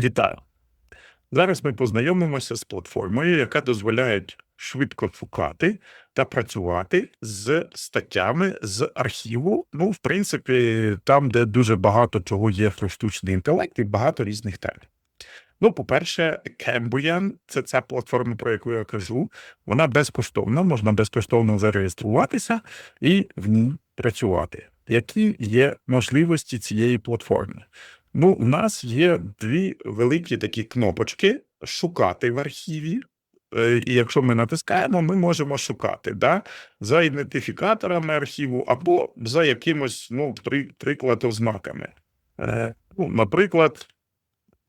Вітаю! Зараз ми познайомимося з платформою, яка дозволяє швидко шукати та працювати з статтями з архіву. Ну, в принципі, там, де дуже багато чого є про штучний інтелект і багато різних тем. Ну, по-перше, Cambrian – це ця платформа, про яку я кажу. Вона безкоштовна, можна безкоштовно зареєструватися і в ній працювати. Які є можливості цієї платформи? Ну, у нас є дві великі такі кнопочки шукати в архіві. Е, І якщо ми натискаємо, ми можемо шукати да? за ідентифікаторами архіву або за якимось, ну, при, приклад, ознаками. Е, ну, наприклад,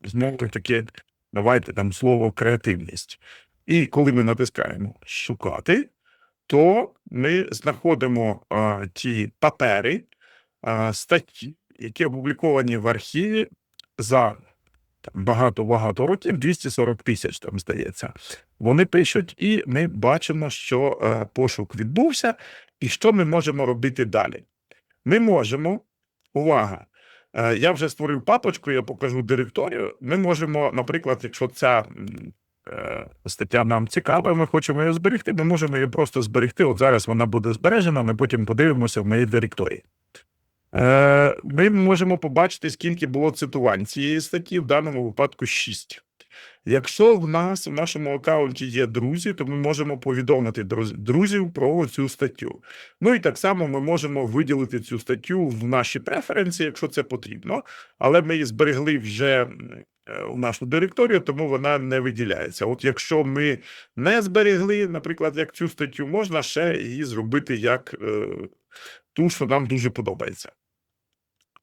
знову таки, давайте там слово креативність. І коли ми натискаємо шукати, то ми знаходимо а, ті папери, а, статті, які опубліковані в архіві за багато-багато років, 240 тисяч там здається. Вони пишуть, і ми бачимо, що е, пошук відбувся, і що ми можемо робити далі. Ми можемо, увага, е, я вже створив папочку, я покажу директорію. Ми можемо, наприклад, якщо ця е, стаття нам цікава, ми хочемо її зберегти, ми можемо її просто зберегти. От зараз вона буде збережена, ми потім подивимося в моїй директорії. Е, Ми можемо побачити, скільки було цитувань цієї статті, в даному випадку 6. Якщо в нас в нашому аккаунті є друзі, то ми можемо повідомити друзів про цю статтю. Ну і так само ми можемо виділити цю статтю в наші преференції, якщо це потрібно, але ми її зберегли вже е, у нашу директорію, тому вона не виділяється. От якщо ми не зберегли, наприклад, як цю статтю, можна ще її зробити як е, ту, що нам дуже подобається.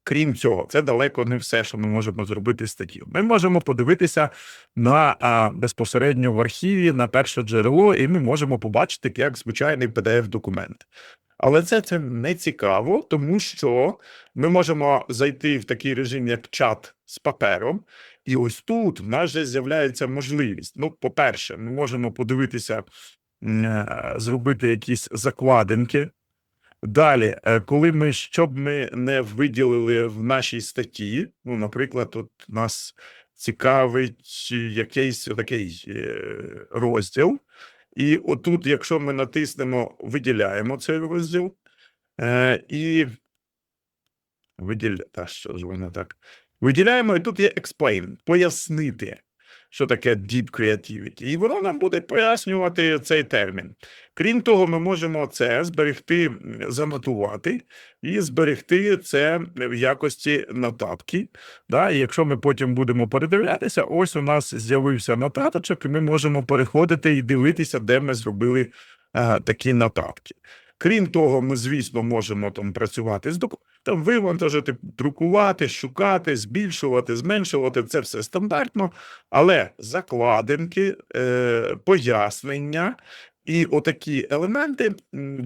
Крім цього, це далеко не все, що ми можемо зробити з статтів. Ми можемо подивитися на а, безпосередньо в архіві на перше джерело, і ми можемо побачити як звичайний PDF-документ. Але це, це не цікаво, тому що ми можемо зайти в такий режим, як чат з папером, і ось тут в нас вже з'являється можливість. Ну, по-перше, ми можемо подивитися, е, зробити якісь закладинки. Далі, е, коли ми щоб ми не виділили в нашій статті, ну, наприклад, от нас цікавить якийсь такий е, розділ, і отут, якщо ми натиснемо, виділяємо цей розділ, е, і виділя... Та що ж воно так? Виділяємо, і тут є explain, пояснити, що таке deep creativity. І воно нам буде пояснювати цей термін. Крім того, ми можемо це зберегти, занотувати і зберегти це в якості нотатки. Да? І якщо ми потім будемо передивлятися, ось у нас з'явився нотаточок, і ми можемо переходити і дивитися, де ми зробили е, такі нотатки. Крім того, ми, звісно, можемо там працювати з документом, вивантажити, друкувати, шукати, збільшувати, зменшувати це все стандартно, але закладинки, е, пояснення і отакі елементи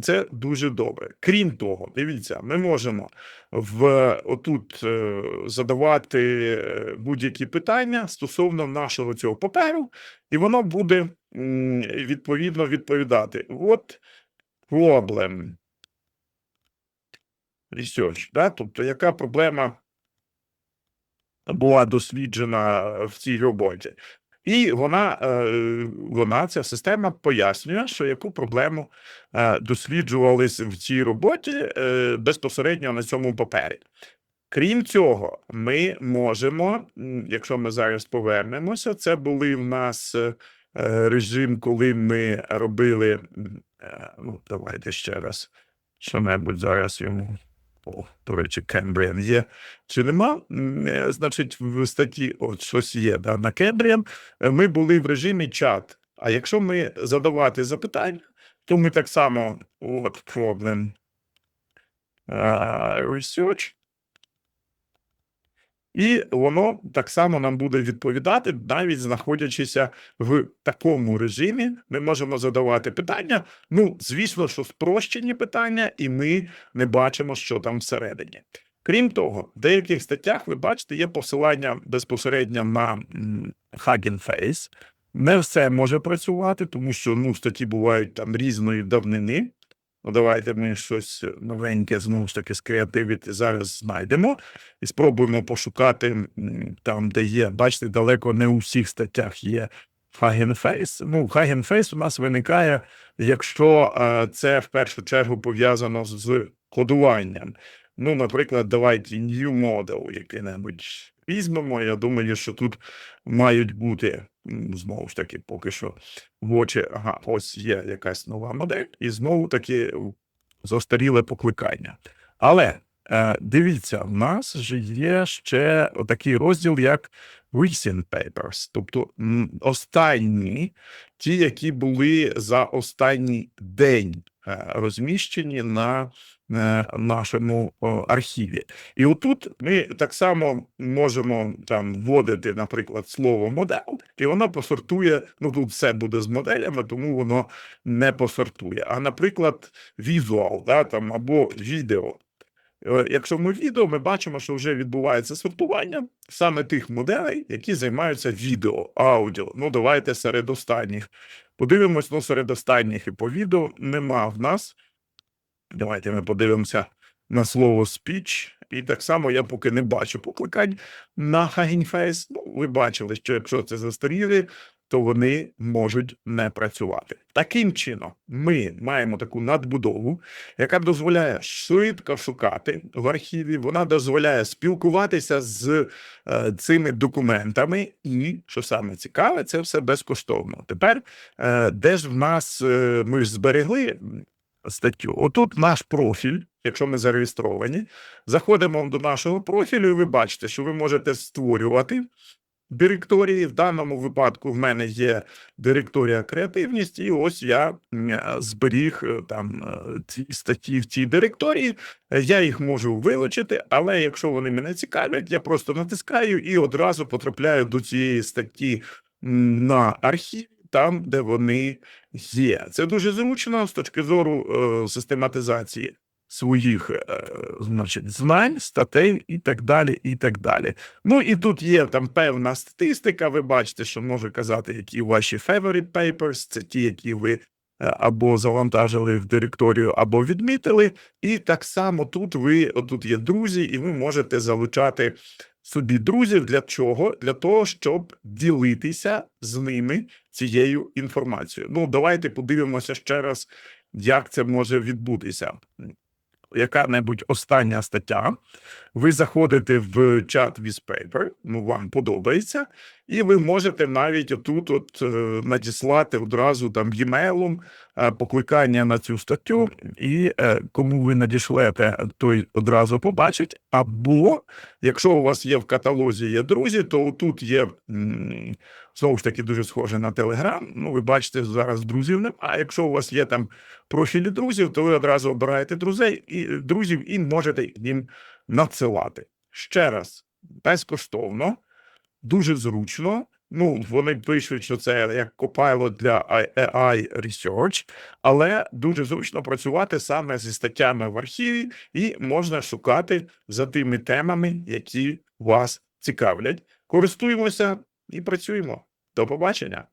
це дуже добре. Крім того, дивіться, ми можемо в отут е, задавати е, будь-які питання стосовно нашого цього паперу, і воно буде відповідно відповідати. От problem research, да? тобто яка проблема була досліджена в цій роботі. І вона, е, вона, ця система пояснює, що яку проблему е, досліджувались в цій роботі е, безпосередньо на цьому папері. Крім цього, ми можемо, якщо ми зараз повернемося, це були в нас режим, коли ми робили. Ну, давайте ще раз. Що-небудь зараз йому. До речі, Кембріан є чи нема? Е, Значить, в статті от щось є да, на. Е, Ми були в режимі чат. А якщо ми задавати запитання, то ми так само от problem uh, research. І воно так само нам буде відповідати, навіть знаходячися в такому режимі, ми можемо задавати питання. Ну, звісно, що спрощені питання, і ми не бачимо, що там всередині. Крім того, в деяких статтях ви бачите, є посилання безпосередньо на Hugging Face. Не все може працювати, тому що ну, статті бувають там різної давнини. Ну, давайте ми щось новеньке знову ж таки з креативіті зараз знайдемо і спробуємо пошукати там, де є. Бачите, далеко не у всіх статтях є Hugging Face. Ну, Hugging Face у нас виникає, якщо е, це в першу чергу пов'язано з кодуванням. Ну, наприклад, давайте New Model який-небудь візьмемо. Я думаю, що тут мають бути знову ж таки, поки що в очі, ага, ось є якась нова модель, і знову таки застаріле покликання. Але е, дивіться, в нас же є ще такий розділ, як Recent Papers, тобто останні, ті, які були за останній день розміщені на е, нашому архіві. І отут ми так само можемо там вводити, наприклад, слово модель, і воно посортує. Ну тут все буде з моделями, тому воно не посортує. А наприклад, візуал, да, там або відео. Е, Якщо ми відео, ми бачимо, що вже відбувається сортування саме тих моделей, які займаються відео, аудіо. Ну, давайте серед останніх. Подивимось, ну, серед останніх і по відео нема в нас. Давайте ми подивимося на слово спіч. І так само я поки не бачу покликань на Hugging Face. Ну, ви бачили, що якщо це застарілі, то вони можуть не працювати. Таким чином, ми маємо таку надбудову, яка дозволяє швидко шукати в архіві. Вона дозволяє спілкуватися з е, цими документами, і що саме цікаве, це все безкоштовно. Тепер, е, де ж в нас е, ми ж зберегли статтю? Отут наш профіль. Якщо ми зареєстровані, заходимо до нашого профілю, і ви бачите, що ви можете створювати директорії. В даному випадку в мене є директорія креативність, і ось я е, зберіг е, там е, ці статті в цій директорії. Я їх можу вилучити, але якщо вони мене цікавлять, я просто натискаю і одразу потрапляю до цієї статті на архів. Там, де вони є, це дуже зручно з точки зору е, систематизації своїх, е, значить, знань, статей і так далі. І так далі. Ну і тут є там певна статистика. Ви бачите, що може казати, які ваші favorite papers, це ті, які ви е, або завантажили в директорію, або відмітили. І так само тут ви отут є друзі, і ви можете залучати собі друзів для чого? Для того, щоб ділитися з ними цією інформацією. Ну, давайте подивимося ще раз, як це може відбутися. Яка-небудь остання стаття, ви заходите в чат paper, ну вам подобається, і ви можете навіть отут от е, надіслати одразу там e-mailом е, покликання на цю статтю, і е, кому ви надішлете, той одразу побачить. Або якщо у вас є в каталозі є друзі, то тут є знову ж таки дуже схоже на Телеграм. Ну, ви бачите, зараз друзів немає. А якщо у вас є там профілі друзів, то ви одразу обираєте друзей і друзів і можете їм надсилати. Ще раз, безкоштовно, дуже зручно. Ну, вони пишуть, що це як Copilot для AI Research, але дуже зручно працювати саме зі статтями в архіві, і можна шукати за тими темами, які вас цікавлять. Користуємося і працюємо. До побачення.